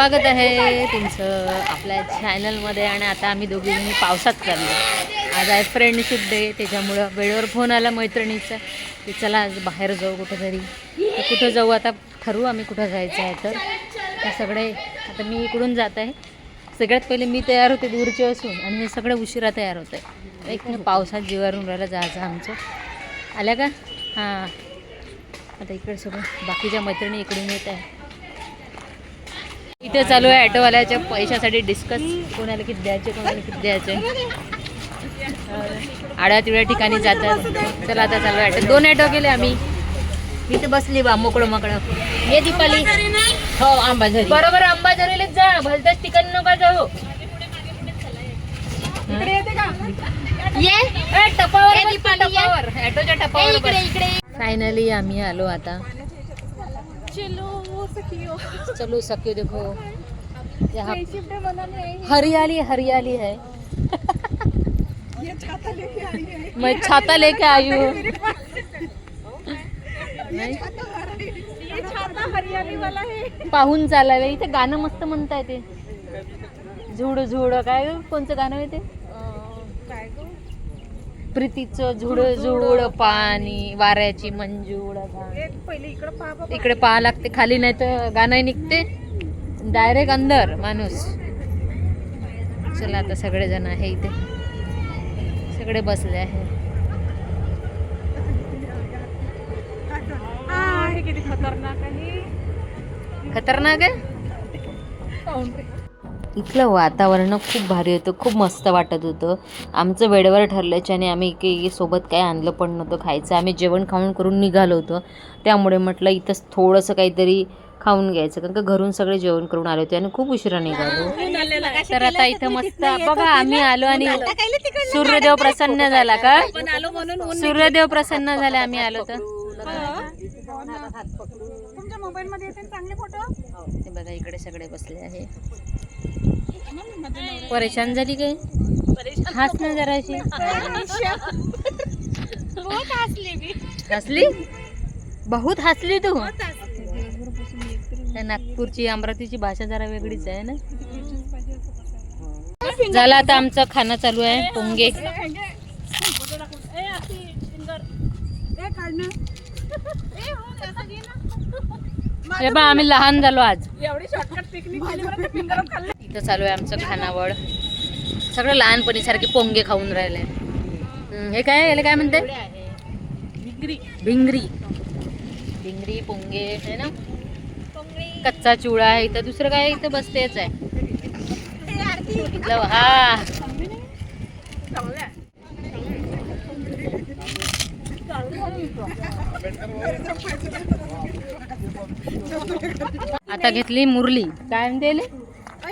स्वागत आहे तुमचं आपल्या चॅनलमध्ये आणि आता आम्ही दोघींनी पावसात चाललो. आज आहे फ्रेंडशिप डे त्याच्यामुळं वेळेवर फोन आला मैत्रिणीचा. की चला आज बाहेर जाऊ कुठंतरी. तर कुठं जाऊ आता ठरवू आम्ही कुठं जायचं आहे तर. हे सगळे आता मी इकडून जात आहे. सगळ्यात पहिले मी तयार होते दूरचे असून आणि हे सगळे उशिरा तयार होत आहे. एक पावसात जीवारून राहिलं जायचं आमचं. आल्या का? हां. आता इकडे सगळं बाकीच्या मैत्रिणी इकडून येत आहे. इथे चालू आहे ऑटोवाल्याच्या पैशासाठी डिस्कस कोणाला किती द्यायचे कोणाला किती द्यायचे. आड्या तिड्या ठिकाणी जातात. चला आता चालू आहे दोन ऑटो गेले आम्ही. तर बसली बा मोकळं मोकळं. ये दीपाली. हो आंबाझरी बरोबर आंबाझरीलाच जा. भलताच ठिकाणी नका जाऊ. ये. ए, टपावर बस तू, टपावर. ऑटोच्या टपावर फायनली आम्ही आलो आता. चलो सखियो. देखो। यहाँ हरियाली हरियाली है। मैं छाता लेके आई हूँ। नाही? पाहून चालावे इथे गाणं मस्त म्हणताय ते. झुड झुड काय गं? कोणचं गाणं आहे ते? प्रीतीचं झुड झुड पाणी वाऱ्याची मंजूळ इकडे पाहा लागते खाली नाही तर गाणं निघते. डायरेक्ट अंदर माणूस. चला आता सगळेजण आहे इथे. सगळे बसले आहे. खतरनाक आहे? इथलं वातावरण खूप भारी होतं खूप मस्त वाटत होतं. आमचं वेळेवर ठरल्याच्याने आम्ही काही सोबत काय आणलं पण नव्हतं खायचं. आम्ही जेवण खाऊन करून निघालो होतो. त्यामुळे म्हटलं इथंच थोडंसं काहीतरी खाऊन घ्यायचं कारण का घरून सगळे जेवण करून आले होते आणि खूप उशिरा निघालो. तर आता इथं मस्त बघा आम्ही आलो आणि सूर्यदेव प्रसन्न झाला का? सूर्यदेव प्रसन्न झाले आम्ही आलो तर. तुमच्या मोबाईल मध्ये चांगले फोटो हे बघा इकडे सगळे बसले आहे. परेशान झाली काय? हास ना जराशी. बहुत हसले मी. हसली? बहुत हसली तू. नागपूरची अमरावतीची भाषा जरा वेगळीच आहे ना? झालं आता आमचं खाणं चालू आहे पोंगे. हे बा आम्ही लहान झालो आज. एवढी शॉर्टकट पिकनिक इथं चालू आहे आमचं खानावळ. सगळं लहानपणी सारखे पोंगे खाऊन राहिले. हे काय याला काय म्हणते? भिंगरी. भिंगरी. पोंगे आहे ना? कच्चा चिवडा आहे इथं दुसरं काय इथं बसतेच आहे. हा आता घेतली मुरली. काय म्हणते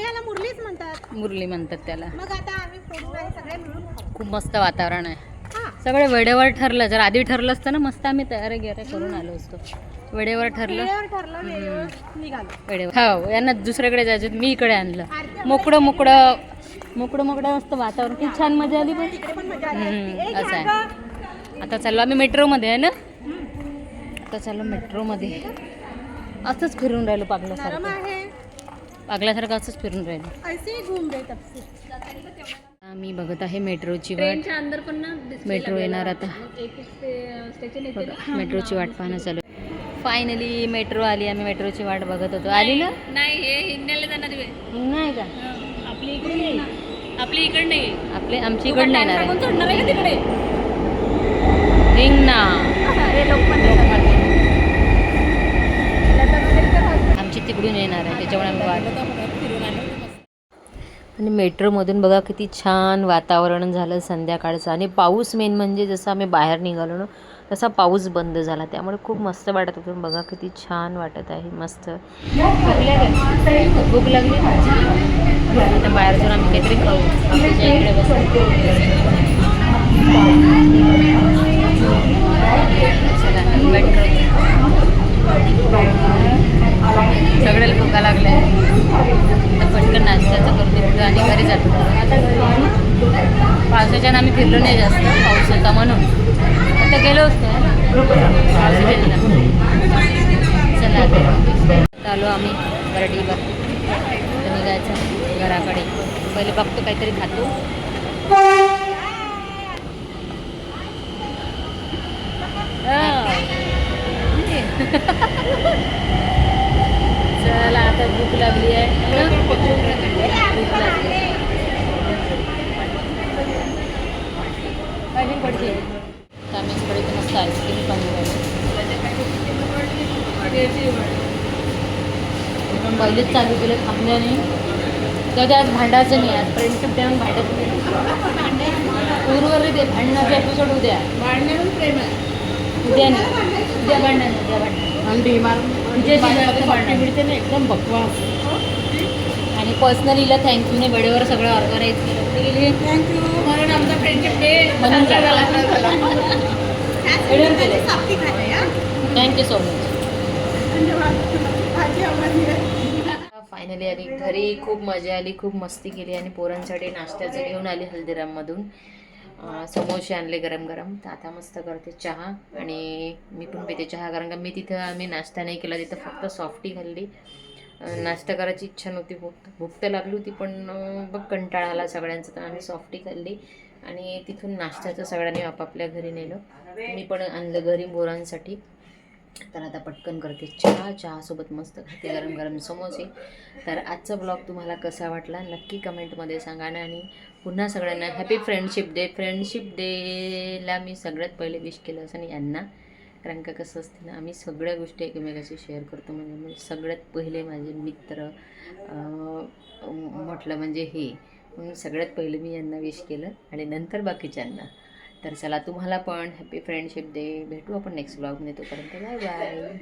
मुरलीच म्हणतात. मुरली म्हणतात त्याला. मग आता आम्ही फोडून आणि सगळे मिळून खाऊ. खूप मस्त वातावरण आहे. हा. सगळे वेळेवर ठरलं जर आधी ठरलं असतं ना मस्त आम्ही तयारी गेरे करून आलो असतो. वेळेवर ठरलं? वेळेवर ठरलं वेळेवर निघालो. वेळेवर. हो यांना दुसऱ्याकडे जायचं होतं, मी इकडे आणलं. मोकळं मोकळं मोकळं मोकळं मस्त वातावरण. किती छान मजा आली पण. हम्म, असं आहे. आता चाललो आम्ही मेट्रोमध्ये आहे ना? आता चाललो मेट्रोमध्ये. असंच फिरून राहिलो पागल्यासारखं आहे. पागल्यासारखं असंच फिरून राहिलो. ऐसे घूम गए तब से मी बघत आहे मेट्रोची वाट. अंदर पण ना मेट्रो येणार आता. स्टेशन बघा मेट्रोची वाट पाहणं चालू. फायनली मेट्रो आली. आम्ही मेट्रोची वाट बघत होतो. आली ना? नाही हे हिंगण्याला जाणार नाही का? आपली इकडे नाही. आपली इकडे नाही. आपले आमची इकडं नाही येणार आहे. चढणार आहे का तिकडे? रिंग ना आमची तिकडून येणार आहे त्याच्यामुळे आम्ही वाट आणि मेट्रोमधून बघा किती छान वातावरण झालं संध्याकाळचं. आणि पाऊस मेन म्हणजे जसं आम्ही बाहेर निघालो ना तसा पाऊस बंद झाला. त्यामुळे खूप मस्त वाटत होतं. बघा किती छान वाटत आहे मस्त. भूक लागली आता बाहेर जाऊन आम्ही काहीतरी खाऊ. इकडे बसू. चला मेट्रो सगळ्याला भुका लागल्या आता पटकन नाश्त्याचं करतो पुढे आणि घरी जातो आता घरी फिरलो नाही जास्त पाऊस होता म्हणून. आता गेलो आता. आलो आम्ही बर्डीवर. निघायचं घराकडे. पहिले बघतो काहीतरी खातो. चला आता भूक लागली आहे. भूक लागली काय पडते तामेसकडे तर मस्त आईस्क्रीम पण पहिलेच चालू केलं थांबल्याने. तर ते आज भांडायचं नाही आज फ्रेंडशिप डे भांडत नाही. उर्वरित ते भांडणाचा एपिसोड उद्या. प्रेम आहे. उद्या नाही. उद्या भांडण उद्या भांडण. अंडी मार तुझ्याशी मध्ये भांडण. मिळते ना एकदम बकवास. आणि पर्सनलीला थँक्यूने वेळेवर सगळं ऑर्गनाईज केलं. Thank you thank you so much finally आली. घरी खूप मजा आली खूप मस्ती केली आणि पोरांसाठी नाश्त्याचं घेऊन आली हल्दीराममधून. समोसे आणले गरम गरम तर आता मस्त करते चहा आणि मी पण पिते चहा कारण का मी तिथं आम्ही नाश्ता नाही केला तिथं फक्त सॉफ्टी खाल्ली. नाश्ता करायची इच्छा नव्हती भूक भूक तर लागली होती पण बघ कंटाळा आला सगळ्यांचा तर आम्ही सॉफ्टी खाल्ली. आणि तिथून नाश्त्याचं सगळ्यांनी आपापल्या घरी नेलं. मी पण आणलं घरी बोरांसाठी तर आता पटकन करते. चहा चहासोबत मस्त खाते गरम गरम समोसे. तर आजचा ब्लॉग तुम्हाला कसा वाटला नक्की कमेंटमध्ये सांगा. ना आणि पुन्हा सगळ्यांना हॅपी फ्रेंडशिप डे फ्रेंडशिप डेला मी सगळ्यात पहिले विश केलं असं आणि यांना. कारण का कसं असते ना आम्ही सगळ्या गोष्टी एकमेकाशी शेअर करतो. म्हणजे सगळ्यात पहिले माझे मित्र म्हटलं म्हणजे हे म्हणून सगळ्यात पहिले मी यांना विश केलं आणि नंतर बाकीच्यांना. तर चला तुम्हाला पण हॅपी फ्रेंडशिप डे भेटू आपण नेक्स्ट ब्लॉगमध्ये तोपर्यंत बाय बाय